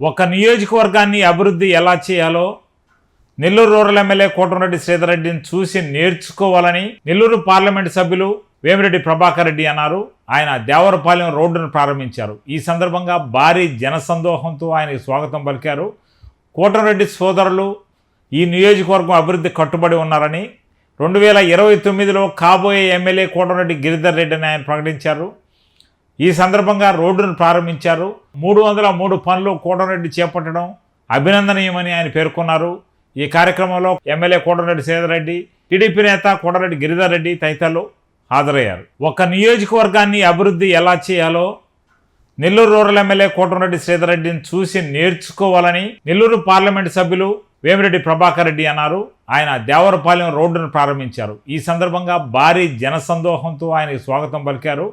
ఒక నియోజకవర్గాన్ని అభివృద్ధి ఎలా చేయాలో నెల్లూరు రూరల్ ఎమ్మెల్యే కోటమిరెడ్డి శ్రీధర్రెడ్డిని చూసి నేర్చుకోవాలని నెల్లూరు పార్లమెంటు సభ్యులు వేమిరెడ్డి ప్రభాకర్ రెడ్డి అన్నారు. ఆయన దేవరపాలెం రోడ్డును ప్రారంభించారు. ఈ సందర్భంగా భారీ జనసందోహంతో ఆయనకు స్వాగతం పలికారు. కోటమిరెడ్డి సోదరులు ఈ నియోజకవర్గం అభివృద్ధి కట్టుబడి ఉన్నారని రెండు వేల ఇరవై తొమ్మిదిలో కాబోయే ఎమ్మెల్యే కోటమిరెడ్డి గిరిధర్ రెడ్డిని ఆయన ప్రకటించారు. ఈ సందర్భంగా రోడ్డును ప్రారంభించారు. మూడు వందల మూడు పనులు కోటరెడ్డి చేపట్టడం అభినందనీయమని ఆయన పేర్కొన్నారు. ఈ కార్యక్రమంలో ఎమ్మెల్యే కోటరెడ్డి సేదరెడ్డి టీడీపీ నేత కోటరెడ్డి గిరిధర్ రెడ్డి తదితరులు హాజరయ్యారు. ఒక నియోజకవర్గాన్ని అభివృద్ధి ఎలా చేయాలో నెల్లూరు రూరల్ ఎమ్మెల్యే కోటరెడ్డి శ్రీధర్రెడ్డిని చూసి నేర్చుకోవాలని నెల్లూరు పార్లమెంటు సభ్యులు వేమిరెడ్డి ప్రభాకర్ రెడ్డి అన్నారు. ఆయన దేవరపాలెం రోడ్డును ప్రారంభించారు. ఈ సందర్భంగా భారీ జనసందోహంతో ఆయనకు స్వాగతం పలికారు.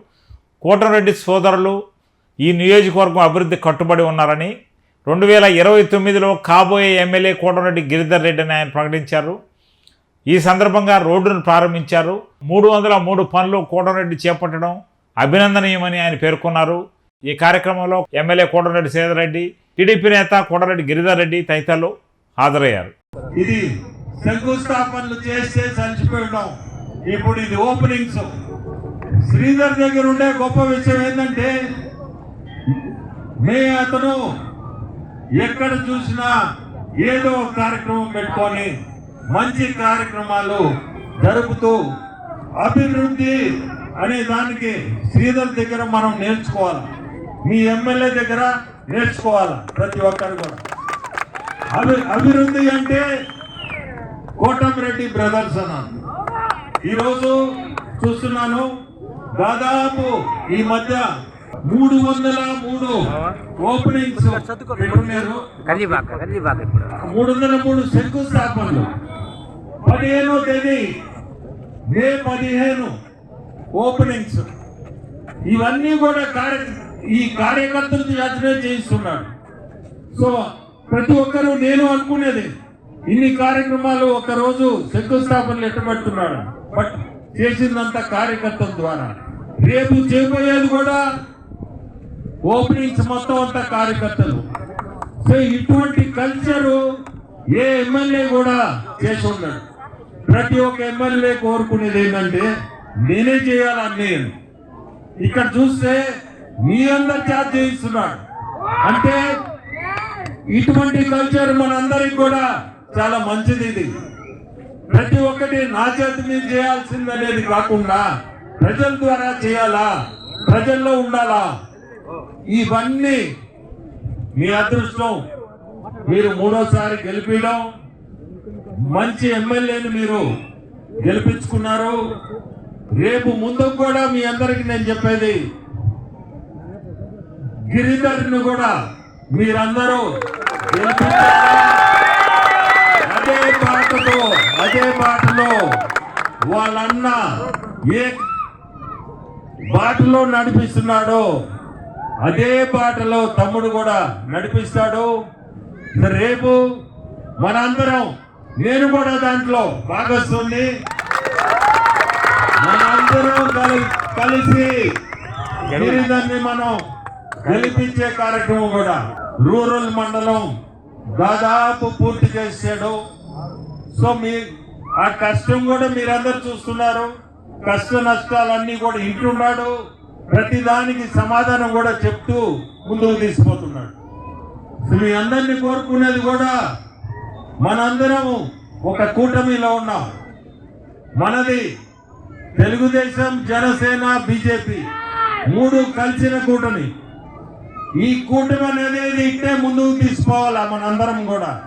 కోటరెడ్డి సోదరులు ఈ నియోజకవర్గం అభివృద్ధి కట్టుబడి ఉన్నారని రెండు వేల ఇరవై తొమ్మిదిలో కాబోయే ఎమ్మెల్యే కోటరెడ్డి గిరిధర్ రెడ్డిని ఆయన ప్రకటించారు. ఈ సందర్భంగా రోడ్డును ప్రారంభించారు. మూడు వందల మూడు పనులు కోటరెడ్డి చేపట్టడం అభినందనీయమని ఆయన పేర్కొన్నారు. ఈ కార్యక్రమంలో ఎమ్మెల్యే కోటరెడ్డి సేదరెడ్డి టీడీపీ నేత కోటరెడ్డి గిరిధర్ రెడ్డి తదితరులు హాజరయ్యారు. ఇది శంకుస్థాపనలు చేస్తే చచ్చిపోయడం ఇప్పుడు ఇది ఓపెనింగ్స్. శ్రీధర్ దగ్గర ఉండే గొప్ప విషయం ఏంటంటే మే అతను ఎక్కడ చూసినా ఏదో కార్యక్రమం పెట్టుకొని మంచి కార్యక్రమాలు జరుపుతూ అభివృద్ధి అనే దానికి శ్రీధర్ దగ్గర మనం నేర్చుకోవాలి. మీ ఎమ్మెల్యే దగ్గర నేర్చుకోవాలి ప్రతి ఒక్కరు కూడా. అభి అభివృద్ధి అంటే కోటమిరెడ్డి బ్రదర్స్ అన్నాను ఈరోజు చూస్తున్నాను దాదాపు ఈ మధ్య మూడు వందల మూడు ఓపెనింగ్స్ మూడు వందల మూడు శంకుస్థాపనలు. పదిహేనో తేదీ మే పదిహేను ఓపెనింగ్స్ ఇవన్నీ కూడా కార్య ఈ కార్యకర్తలు చేతనే చేయిస్తున్నాడు. సో ప్రతి ఒక్కరూ నేను అనుకునేది ఇన్ని కార్యక్రమాలు ఒక రోజు శంకుస్థాపనలు ఎట్టబెడుతున్నాడు. బట్ చేసిందంత కార్యకర్తల ద్వారా. రేపు చేయబోయేది కూడా ఓపెనింగ్స్ మొత్తం అంతా కార్యకర్తలు. సో ఇటువంటి కల్చరు ఏ ఎమ్మెల్యే కూడా చేసి ఉన్నాడు ప్రతి ఒక్క ఎమ్మెల్యే కోరుకునేది ఏంటంటే నేనే చేయాలని ఇక్కడ చూస్తే మీ అందరు చేత చేయిస్తున్నాడు. అంటే ఇటువంటి కల్చర్ మనందరికి కూడా చాలా మంచిది ఇది. ప్రతి ఒక్కటి నా చేతి మీద చేయాల్సింది అనేది కాకుండా ప్రజల ద్వారా చేయాలా? ప్రజల్లో ఉండాలా? ఇవన్నీ మీ అదృష్టం. మీరు మూడోసారి గెలిపించడం మంచి ఎమ్మెల్యేని మీరు గెలిపించుకున్నారు. రేపు ముందు కూడా మీ అందరికి నేను చెప్పేది గిరిధర్ని కూడా మీరందరూ అదే పాటతో అదే పాటలో వాళ్ళన్న ఏ బాటలో నడిపిస్తున్నాడో. అదే బాటలో తమ్ముడు కూడా నడిపిస్తాడు. రేపు మనందరం నేను కూడా దాంట్లో భాగస్వామి మనందరం కలి- కలిసి దాన్ని మనం గెలిపించే కార్యక్రమం కూడా. రూరల్ మండలం దాదాపు పూర్తి చేసాడు. సో మీ ఆ కష్టం కూడా మీరందరూ చూస్తున్నారు. కష్ట నష్టాలన్నీ కూడా ఇంటున్నాడు ప్రతిదానికి సమాధానం కూడా చెప్తూ ముందుకు తీసుకుపోతున్నాడు. మీ అందరినీ కోరుకునేది కూడా మనందరం ఒక కూటమిలో ఉన్నాం. మనది తెలుగుదేశం జనసేన బీజేపీ మూడు కలిసిన కూటమి. ఈ కూటమి అనేది ఇట్టే ముందుకు తీసుకోవాలా మనందరం కూడా?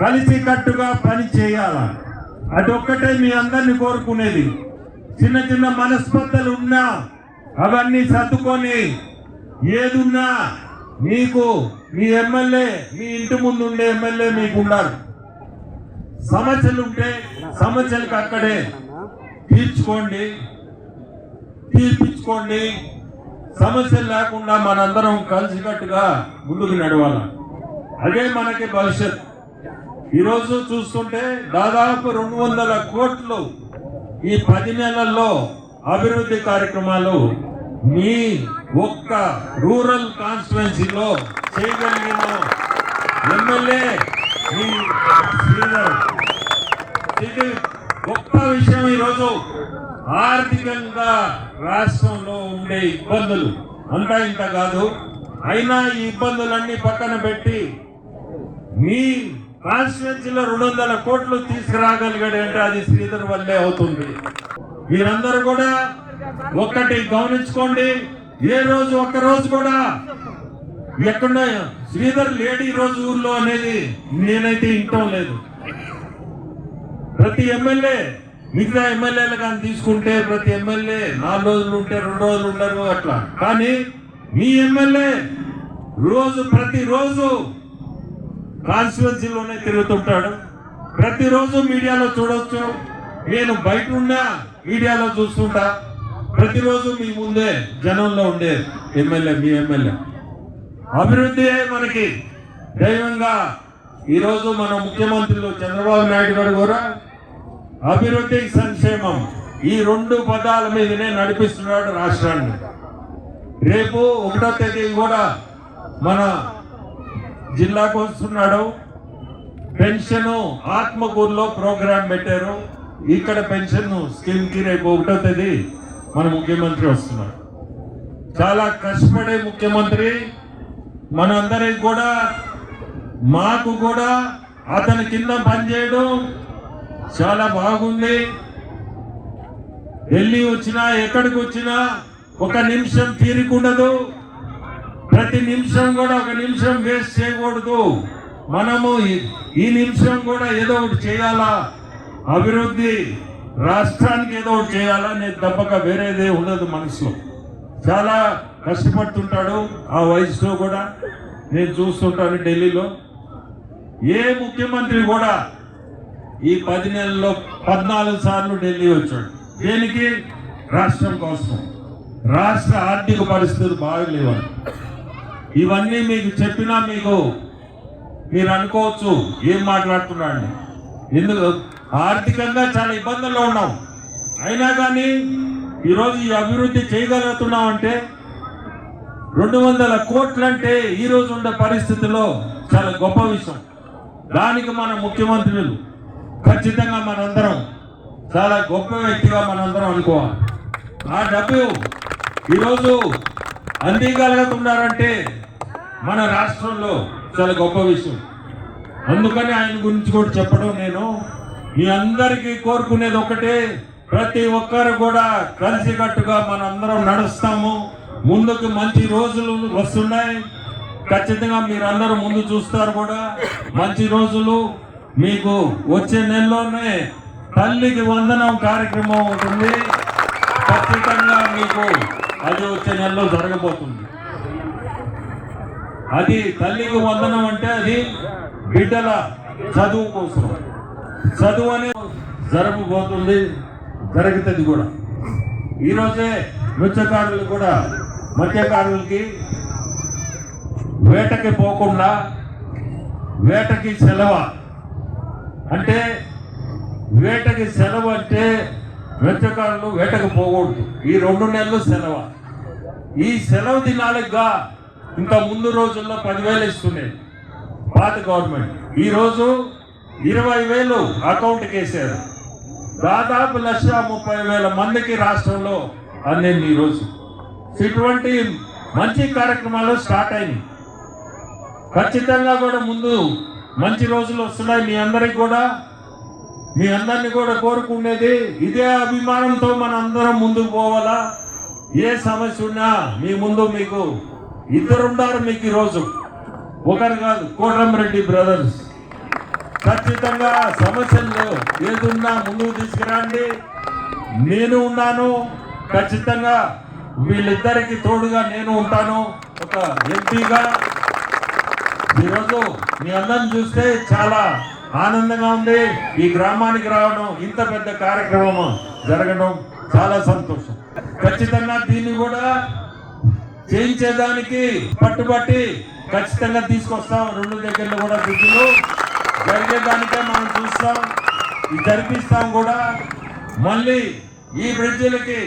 కలిసి కట్టుగా పని చేయాలా? అదొక్కటే మీ అందరిని కోరుకునేది. చిన్న చిన్న మనస్పర్ధలు ఉన్నా అవన్నీ సర్దుకొని ఏదున్నా మీకు మీ ఎమ్మెల్యే మీ ఇంటి ముందు ఉండే ఎమ్మెల్యే మీకు ఉండాలి సమస్యలు ఉంటే సమస్యలకు అక్కడే తీర్చుకోండి తీర్పించుకోండి సమస్యలు లేకుండా మనందరం కలిసికట్టుగా ముందుకు నడవాలి. అదే మనకి భవిష్యత్. ఈరోజు చూస్తుంటే దాదాపు రెండు వందల కోట్లు ఈ పది నెలల్లో అభివృద్ధి కార్యక్రమాలు మీ ఒక్క రూరల్ కాన్స్టిట్యున్సీలో చేయగలిగిన ఎమ్మెల్యే మీ శ్రీధర్. ఇది గొప్ప విషయం ఈరోజు. ఆర్థికంగా రాష్ట్రంలో ఉండే ఇబ్బందులు అంతా ఇంత కాదు. అయినా ఈ ఇబ్బందులన్నీ పక్కన పెట్టి మీ కాన్స్టిట్యున్సీలో రెండు వందల కోట్లు తీసుకురాగలిగాడంటే అది శ్రీధర్ వల్లే అవుతుంది. మీరందరూ కూడా ఒక్కటి గమనించుకోండి. ఏ రోజు ఒక్క రోజు కూడా ఎక్కడ శ్రీధర్ లేడీ రోజు ఊర్లో అనేది నేనైతే ఇంటం లేదు. ప్రతి ఎమ్మెల్యే మిగతా ఎమ్మెల్యేలు కానీ తీసుకుంటే ప్రతి ఎమ్మెల్యే నాలుగు రోజులు ఉంటే రెండు రోజులు ఉండరు అట్లా. కానీ మీ ఎమ్మెల్యే రోజు ప్రతి రోజు కాన్స్టిట్యున్సీలోనే తిరుగుతుంటాడు. ప్రతిరోజు మీడియాలో చూడవచ్చు నేను బయట ఉన్నా మీడియాలో చూస్తుంటా. ప్రతిరోజు మీ ముందే జనంలో ఉండే ఎమ్మెల్యే మీ ఎమ్మెల్యే. అభివృద్ధి మనకి దైవంగా ఈరోజు మన ముఖ్యమంత్రులు చంద్రబాబు నాయుడు గారు కూడా అభివృద్ధి సంక్షేమం ఈ రెండు పదాల మీదనే నడిపిస్తున్నాడు రాష్ట్రాన్ని. రేపు ఒకటో తేదీ కూడా మన జిల్లాకు వస్తున్నాడు. పెన్షన్ ఆత్మకూరులో ప్రోగ్రాం పెట్టారు. ఇక్కడ పెన్షన్ స్కీమ్కి రేపు ఒకటో తేదీ మన ముఖ్యమంత్రి వస్తున్నాడు. చాలా కష్టపడే ముఖ్యమంత్రి. మనందరికి కూడా మాకు కూడా అతని కింద పనిచేయడం చాలా బాగుంది. వెళ్ళి వచ్చినా ఎక్కడికి వచ్చినా ఒక నిమిషం తీరికుండదు. ప్రతి నిమిషం కూడా ఒక నిమిషం వేస్ట్ చేయకూడదు. మనము ఈ- ఈ నిమిషం కూడా ఏదో ఒకటి చేయాలా? అభివృద్ధి రాష్ట్రానికి ఏదో ఒకటి చేయాలా నేను తప్పక వేరేదే ఉండదు మనసులో. చాలా కష్టపడుతుంటాడు ఆ వయసులో కూడా. నేను చూస్తుంటాను ఢిల్లీలో. ఏ ముఖ్యమంత్రి కూడా ఈ పది నెలల్లో పద్నాలుగు సార్లు ఢిల్లీ వచ్చాడు. దేనికి? రాష్ట్రం కోసం. రాష్ట్ర ఆర్థిక పరిస్థితులు బాగలేవని. ఇవన్నీ మీకు చెప్పినా మీకు మీరు అనుకోవచ్చు ఏం మాట్లాడుతున్నాడు ఎందుకు? ఆర్థికంగా చాలా ఇబ్బందుల్లో ఉన్నాం. అయినా కానీ ఈరోజు ఈ అభివృద్ధి చేయగలుగుతున్నాం అంటే రెండు వందల కోట్లంటే ఈరోజు ఉండే పరిస్థితిలో చాలా గొప్ప విషయం. దానికి మన ముఖ్యమంత్రులు ఖచ్చితంగా మనందరం చాలా గొప్ప వ్యక్తిగా మనందరం అనుకోవాలి. ఆ డబ్బు ఈరోజు అందించగలుగుతున్నారంటే మన రాష్ట్రంలో చాలా గొప్ప విషయం. అందుకని ఆయన గురించి కూడా చెప్పడం నేను మీ అందరికీ కోరుకునేది ఒకటే ప్రతి ఒక్కరు కూడా కలిసికట్టుగా మనందరం నడుస్తాము. ముందుకు మంచి రోజులు వస్తున్నాయి. ఖచ్చితంగా మీరందరూ ముందు చూస్తారు కూడా మంచి రోజులు మీకు వచ్చే నెలలోనే తల్లికి వందనం కార్యక్రమం ఉంటుంది. ఖచ్చితంగా మీకు అది వచ్చే నెలలో జరగబోతుంది. అది తల్లికి వందనం అంటే అది బిడ్డల చదువు కోసం. చదువు అనే జరగబోతుంది జరుగుతుంది కూడా. ఈరోజే మత్స్యకారులు కూడా మత్స్యకారులకి వేటకి పోకుండా వేటకి సెలవ అంటే వేటకి సెలవు అంటే మత్స్యకారులు వేటకు పోకూడదు. ఈ రెండు నెలలు సెలవ. ఈ సెలవు దినాలుగా ఇంకా ముందు రోజుల్లో పదివేలు ఇస్తున్నాయి పాత గవర్నమెంట్. ఈ రోజు ఇరవై వేలు అకౌంట్కి వేసారు. దాదాపు లక్ష ముప్పై వేల మందికి రాష్ట్రంలో అందింది ఈరోజు ఇటువంటి మంచి కార్యక్రమాలు స్టార్ట్ అయినాయి. ఖచ్చితంగా కూడా ముందు మంచి రోజులు వస్తున్నాయి. మీ అందరికి కూడా మీ అందరిని కూడా కోరుకునేది ఇదే అభిమానంతో మన అందరం ముందుకు పోవాలా? ఏ సమస్య ఉన్నా మీ ముందు మీకు ఇద్దరుండారు మీకు ఈరోజు. ఒకరు కాదు కోటంరెడ్డి బ్రదర్స్. ఖచ్చితంగా సమస్యలు ఏదున్నా ముందుకు తీసుకురండి. నేను ఉన్నాను ఖచ్చితంగా వీళ్ళిద్దరికి తోడుగా నేను ఉంటాను. ఒక ఎంపీగా. ఈరోజు మీ అందరిని చూస్తే చాలా ఆనందంగా ఉంది. ఈ గ్రామానికి రావడం ఇంత పెద్ద కార్యక్రమం జరగడం చాలా సంతోషం. ఖచ్చితంగా దీన్ని కూడా చేయించేదానికి పట్టుబట్టి ఖచ్చితంగా తీసుకొస్తాం. రెండు దగ్గరలో కూడా బ్రిడ్జ్లు జరిగేదానికే మనం చూస్తాం. జరిపిస్తాం కూడా. మళ్ళీ ఈ బ్రిడ్జిలకి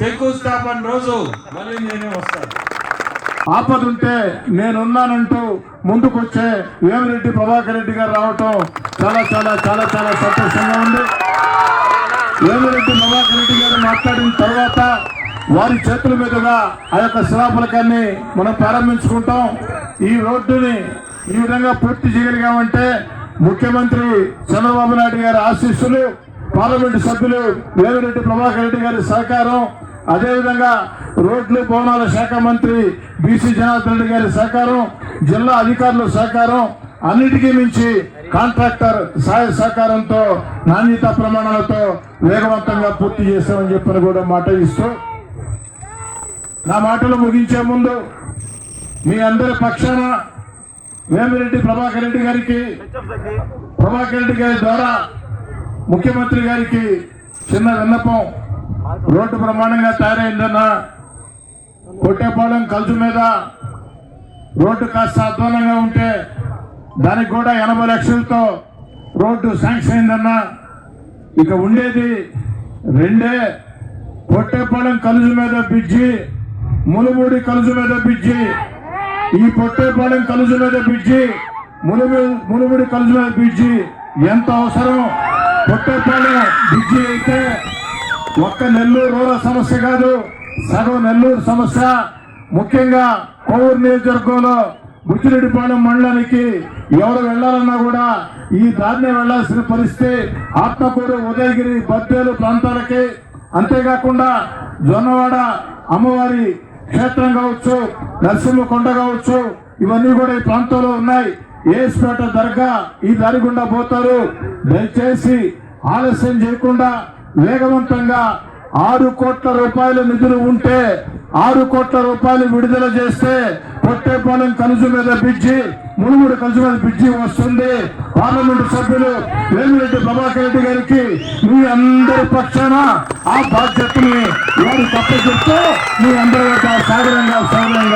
శంకుస్థాపన రోజు మళ్ళీ నేనే వస్తాను. ఆపదుంటే నేనున్నానంటూ ముందుకొచ్చే వేమిరెడ్డి ప్రభాకర్ రెడ్డి గారు రావటం చాలా చాలా చాలా చాలా సంతోషంగా ఉంది. వేమిరెడ్డి ప్రభాకర్ రెడ్డి గారు మాట్లాడిన తర్వాత వారి చేతుల మీదుగా ఆ యొక్క శిలాఫలకాన్ని మనం ప్రారంభించుకుంటాం. ఈ రోడ్డుని ఈ విధంగా పూర్తి చేయగలిగామంటే ముఖ్యమంత్రి చంద్రబాబు నాయుడు గారి ఆశీస్సులు పార్లమెంటు సభ్యులు వేమిరెడ్డి ప్రభాకర్ రెడ్డి గారి సహకారం అదేవిధంగా రోడ్లు భవనాల శాఖ మంత్రి బీసీ జనార్దన్ రెడ్డి గారి సహకారం జిల్లా అధికారుల సహకారం అన్నిటికీ మించి కాంట్రాక్టర్ సహాయ సహకారంతో నాణ్యత ప్రమాణాలతో వేగవంతంగా పూర్తి చేస్తామని చెప్పని కూడా మాట ఇస్తూ నా మాటలు ముగించే ముందు మీ అందరి పక్షాన వేమిరెడ్డి ప్రభాకర్ రెడ్డి గారికి ప్రభాకర్ రెడ్డి గారి ద్వారా ముఖ్యమంత్రి గారికి చిన్న విన్నపం. రోడ్డు ప్రమాణంగా తయారైందన్నా కొట్టేపాలెం కలుసు మీద రోడ్డు కాస్త అధ్వానంగా ఉంటే దానికి కూడా ఎనభై లక్షలతో రోడ్డు శాంక్షన్ అయిందన్నా. ఇక ఉండేది రెండే. పొట్టేపాలెం కలుజు మీద బ్రిడ్జి ములుమూడి కలుజు మీద బ్రిడ్జి. ఈ పొట్టేపాలెం కలుజు మీద బ్రిడ్జి ములుము ములుముడి కలుజు మీద బ్రిడ్జి. ఎంత అవసరం? పొట్టేపాలెం బ్రిడ్జి అయితే ఒక్క నెల్లూరు రూరల్ సమస్య కాదు సగం నెల్లూరు సమస్య. ముఖ్యంగా కోవూరు నియోజకవర్గంలో బుచ్చిరెడ్డిపాలెం మండలానికి ఎవరు వెళ్ళాలన్నా కూడా ఈ దారిని వెళ్ళాల్సిన పరిస్థితి. ఆత్మకూరు ఉదయగిరి బద్దేలు ప్రాంతాలకి. అంతేకాకుండా జొన్నవాడ అమ్మవారి క్షేత్రం కావచ్చు నరసింహకొండ కావచ్చు ఇవన్నీ కూడా ఈ ప్రాంతంలో ఉన్నాయి. ఏసుపేట దర్గా ఈ దారి గుండా పోతారు. దయచేసి ఆలస్యం చేయకుండా వేగవంతంగా ఆరు కోట్ల రూపాయల నిధులు ఉంటే ఆరు కోట్ల రూపాయలు విడుదల చేస్తే పొట్టేపాలెం కనుజు మీద బ్రిడ్జి మునుగుడు కలుజు బ్రిడ్జి వస్తుంది. పార్లమెంటు సభ్యులు వేమిరెడ్డి ప్రభాకర్ రెడ్డి గారికి మీ అందరి పక్షాన ఆ బాధ్యతని వారు తప్ప చెప్తూ మీ అందరి యొక్క సాగరంగా సౌరంగా